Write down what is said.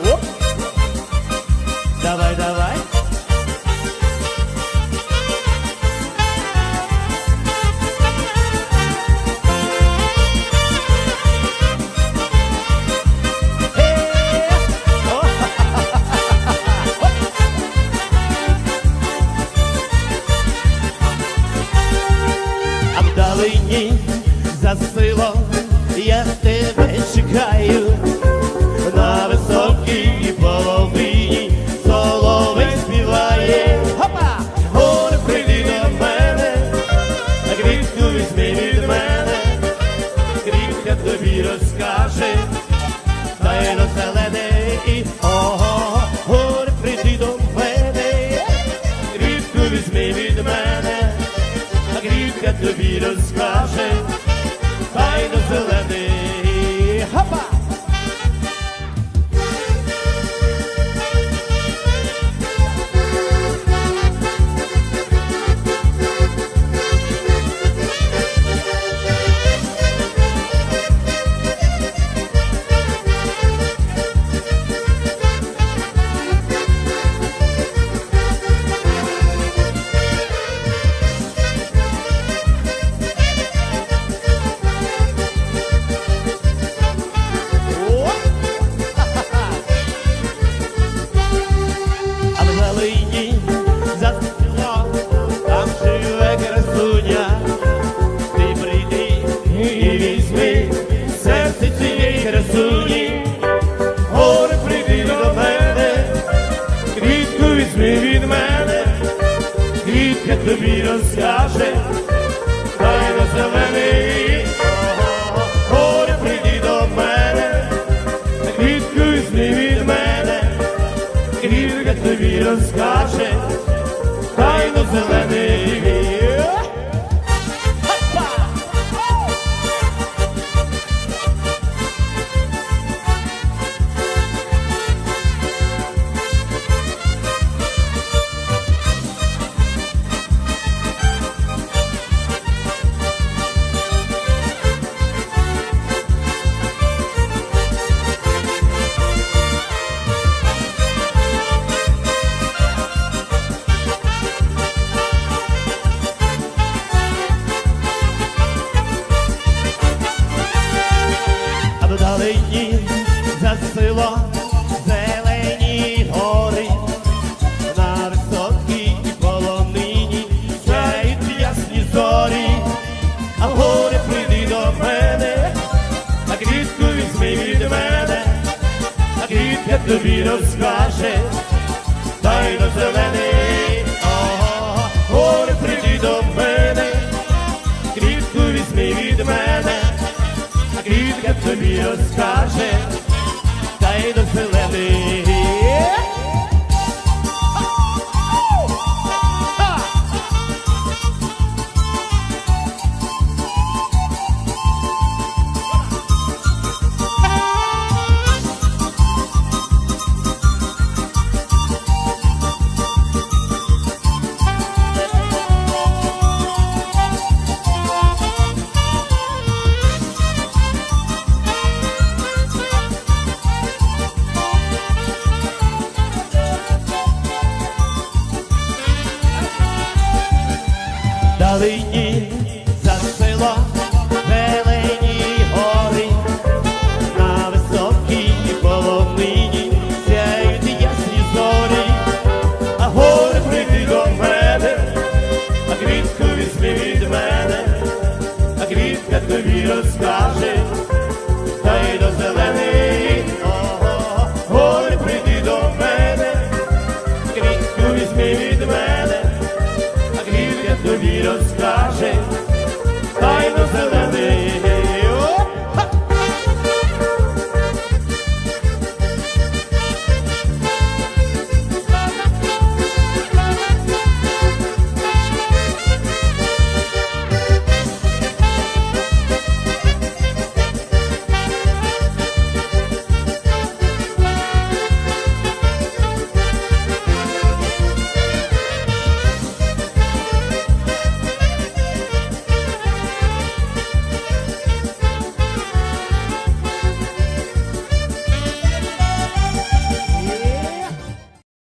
Оп. Давай, давай. Е, вдалині за розкаже, тобі розкаже, тайно зелений. Горе, прийди до мене, квітку візьми від мене. Квітка тобі розкаже, а за село зелені гори, на високій полонині сяють ясні зорі, а горе прийди до мене, а квітку візьми від мене, а квітка тобі розкаже, тайно зелений, Ого, горе прийди до мене, квітку візьми від мене квітка тобі Далині